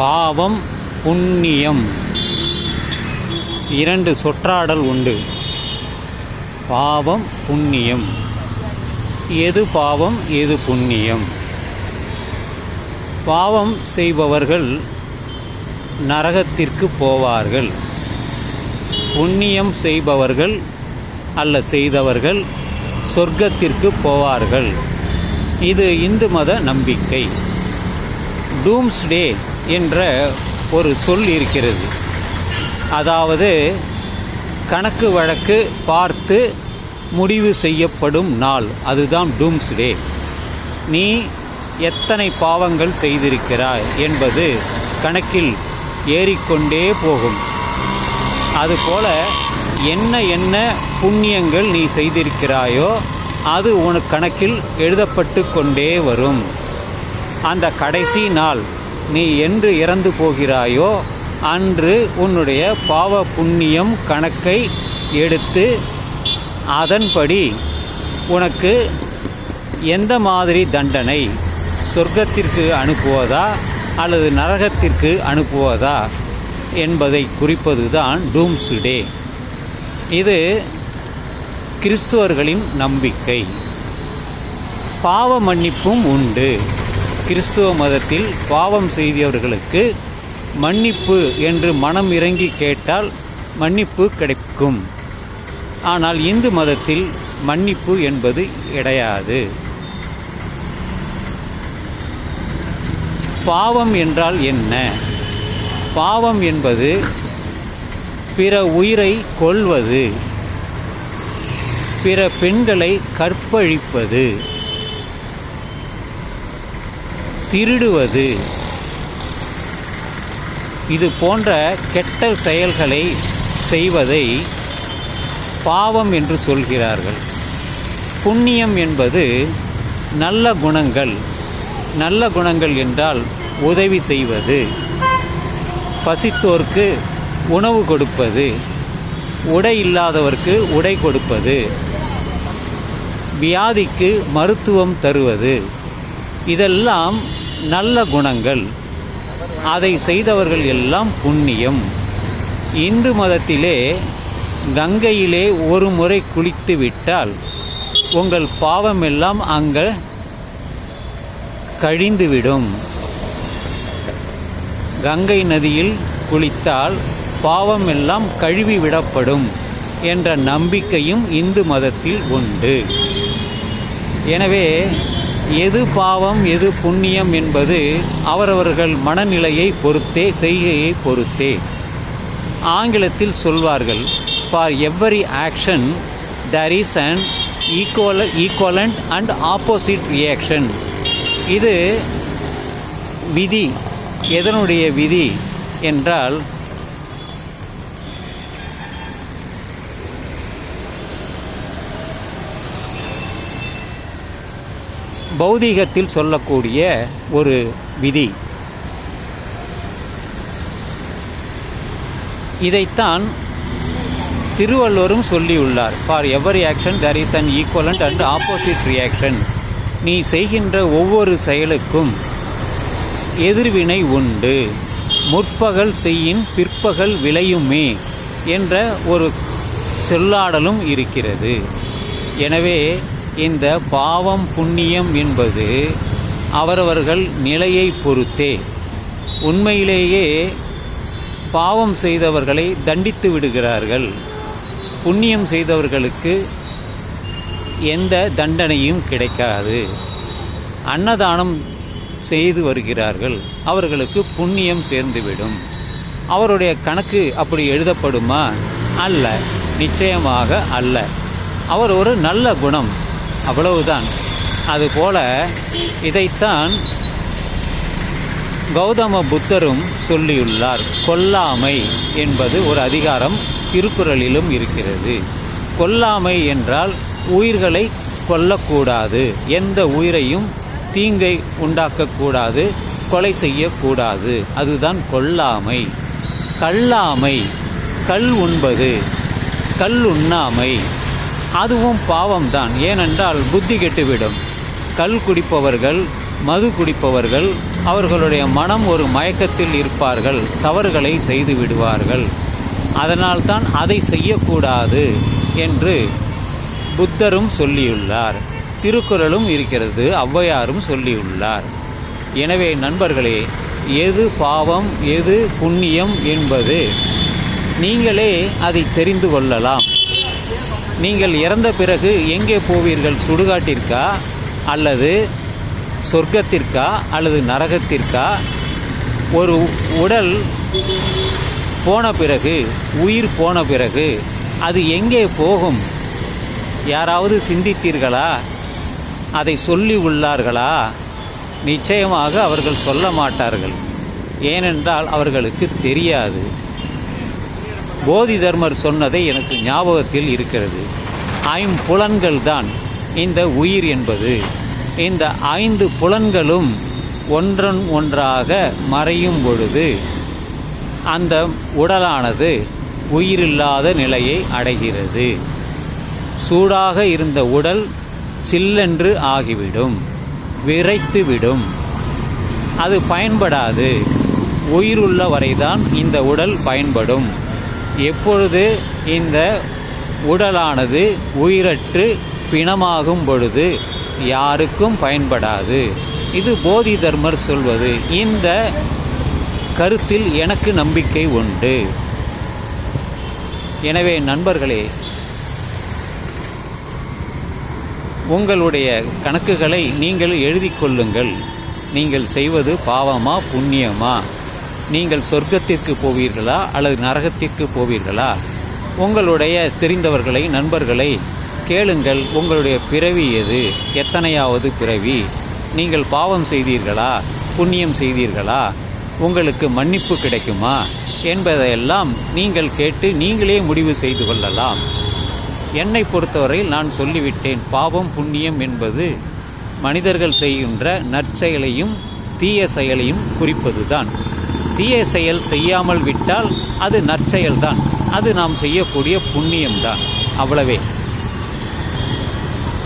பாவம் புண்ணியம். இரண்டு சொற்றாடல் உண்டு. பாவம் புண்ணியம். எது பாவம் எது புண்ணியம்? பாவம் செய்பவர்கள் நரகத்திற்கு போவார்கள். புண்ணியம் செய்பவர்கள் அல்ல செய்தவர்கள் சொர்க்கத்திற்கு போவார்கள். இது இந்து மத நம்பிக்கை. டூம்ஸ்டே என்ற ஒரு சொல் இருக்கிறது. அதாவது கணக்கு வழக்கு பார்த்து முடிவு செய்யப்படும் நாள். அதுதான் டூம்ஸ்டே நீ எத்தனை பாவங்கள் செய்திருக்கிறாய் என்பது கணக்கில் ஏறிக்கொண்டே போகும். அதுபோல என்ன என்ன புண்ணியங்கள் நீ செய்திருக்கிறாயோ அது உனக்கு கணக்கில் எழுதப்பட்டு கொண்டே வரும். அந்த கடைசி நாள். நீ என்று இறந்து போகிறாயோ அன்று உன்னுடைய பாவ புண்ணியம் கணக்கை எடுத்து அதன்படி உனக்கு எந்த மாதிரி தண்டனை? சொர்க்கத்திற்கு அனுப்புவதா அல்லது நரகத்திற்கு அனுப்புவதா என்பதை குறிப்பதுதான் டூம்ஸ்டே. இது கிறிஸ்துவர்களின் நம்பிக்கை. பாவ மன்னிப்பும் உண்டு. கிறிஸ்துவ மதத்தில் பாவம் செய்தவர்களுக்கு மன்னிப்பு என்று மனம் இறங்கி கேட்டால் மன்னிப்பு கிடைக்கும். ஆனால் இந்து மதத்தில் மன்னிப்பு என்பது கிடையாது. பாவம் என்றால் என்ன? பாவம் என்பது பிற உயிரை கொல்வது பிற பெண்களை கற்பழிப்பது திருடுவது. இது போன்ற கெட்ட செயல்களை செய்வதை பாவம் என்று சொல்கிறார்கள். புண்ணியம் என்பது நல்ல குணங்கள். நல்ல குணங்கள் என்றால் உதவி செய்வது. பசித்தோர்க்கு உணவு கொடுப்பது. உடை இல்லாதவர்க்கு உடை கொடுப்பது. வியாதிக்கு மருத்துவம் தருவது. இதெல்லாம் நல்ல குணங்கள். அதை செய்தவர்கள் எல்லாம் புண்ணியம். இந்து மதத்திலே கங்கையிலே ஒரு முறை குளித்து விட்டால் உங்கள் பாவமெல்லாம் அங்கே கழிந்துவிடும் கங்கை நதியில் குளித்தால் பாவம் எல்லாம் கழுவி விடப்படும் என்ற நம்பிக்கையும் இந்து மதத்தில் உண்டு. எனவே எது பாவம் எது புண்ணியம் என்பது அவரவர்கள் மனநிலையை பொறுத்தே செய்கையை பொறுத்தே. ஆங்கிலத்தில் சொல்வார்கள் for every action there is and equal equivalent and opposite reaction இது விதி எதனுடைய விதி என்றால் பௌதீகத்தில் சொல்லக்கூடிய ஒரு விதி. இதைத்தான் திருவள்ளுவரும் சொல்லியுள்ளார். For every action there is an equivalent and opposite reaction நீ செய்கின்ற ஒவ்வொரு செயலுக்கும் எதிர்வினை உண்டு. முற்பகல் செய்யின் பிற்பகல் விளையுமே என்ற ஒரு சொல்லாடலும் இருக்கிறது. எனவே இந்த பாவம் புண்ணியம் என்பது அவரவர்கள் நிலையை பொறுத்தே. உண்மையிலேயே பாவம் செய்தவர்களை தண்டித்து விடுகிறார்கள். புண்ணியம் செய்தவர்களுக்கு எந்த தண்டனையும் கிடைக்காது. அன்னதானம் செய்து வருகிறார்கள். அவர்களுக்கு புண்ணியம் சேர்ந்துவிடும். அவருடைய கணக்கு அப்படி எழுதப்படுமா? அல்ல. நிச்சயமாக அல்ல. அவர் ஒரு நல்ல குணம். அவ்வளவுதான். அதுபோல இதைத்தான் கௌதம புத்தரும் சொல்லியுள்ளார். கொல்லாமை என்பது ஒரு அதிகாரம் திருக்குறளிலும் இருக்கிறது. கொல்லாமை என்றால் உயிர்களை கொல்லக்கூடாது. எந்த உயிரையும் தீங்கை உண்டாக்கக்கூடாது கொலை செய்யக்கூடாது. அதுதான் கொல்லாமை. கல்லாமை கல் உண்பது கல் உண்ணாமை. அதுவும் பாவம்தான். ஏனென்றால் புத்தி கெட்டுவிடும். கல் குடிப்பவர்கள் மது குடிப்பவர்கள் அவர்களுடைய மனம் ஒரு மயக்கத்தில் இருப்பார்கள் தவறுகளை செய்து விடுவார்கள். அதனால்தான் அதை செய்யக்கூடாது என்று புத்தரும் சொல்லியுள்ளார். திருக்குறளும் இருக்கிறது ஔவையாரும் சொல்லியுள்ளார். எனவே நண்பர்களே எது பாவம் எது புண்ணியம் என்பது நீங்களே அதை தெரிந்து கொள்ளலாம். நீங்கள் இறந்த பிறகு எங்கே போவீர்கள்? சுடுகாட்டிற்கா? அல்லது சொர்க்கத்திற்கா? அல்லது நரகத்திற்கா? ஒரு உடல் போன பிறகு உயிர் போன பிறகு அது எங்கே போகும்? யாராவது சிந்தித்தீர்களா? அதை சொல்லி உள்ளார்களா? நிச்சயமாக அவர்கள் சொல்ல மாட்டார்கள். ஏனென்றால் அவர்களுக்கு தெரியாது. போதி தர்மர் சொன்னதை எனக்கு ஞாபகத்தில் இருக்கிறது. ஐம்புலன்கள் தான் இந்த உயிர் என்பது. இந்த ஐந்து புலன்களும் ஒன்றன் ஒன்றாக மறையும் பொழுது அந்த உடலானது உயிரில்லாத நிலையை அடைகிறது. சூடாக இருந்த உடல் சில்லென்று ஆகிவிடும் விரைத்துவிடும். அது பயன்படாது. உயிருள்ள வரைதான் இந்த உடல் பயன்படும். எப்பொழுது இந்த உடலானது உயிரற்று பிணமாகும் பொழுது யாருக்கும் பயன்படாது? இது போதி தர்மர் சொல்வது. இந்த கருத்தில் எனக்கு நம்பிக்கை உண்டு. எனவே நண்பர்களே உங்களுடைய கணக்குகளை நீங்கள் எழுதி கொள்ளுங்கள். நீங்கள் செய்வது பாவமா புண்ணியமா? நீங்கள் சொர்க்கத்திற்கு போவீர்களா அல்லது நரகத்திற்கு போவீர்களா? உங்களுடைய தெரிந்தவர்களை நண்பர்களை கேளுங்கள். உங்களுடைய பிறவி எது? எத்தனையாவது பிறவி? நீங்கள் பாவம் செய்தீர்களா? புண்ணியம் செய்தீர்களா? உங்களுக்கு மன்னிப்பு கிடைக்குமா? என்பதையெல்லாம் நீங்கள் கேட்டு நீங்களே முடிவு செய்து கொள்ளலாம். என்னை பொறுத்தவரையில் நான் சொல்லிவிட்டேன். பாவம் புண்ணியம் என்பது மனிதர்கள் செய்கின்ற நற்செயலையும் தீய செயலையும் குறிப்பதுதான். தீய செயல் செய்யாமல் விட்டால் அது நற்செயல்தான். அது நாம் செய்யக்கூடிய புண்ணியம்தான். அவ்வளவே.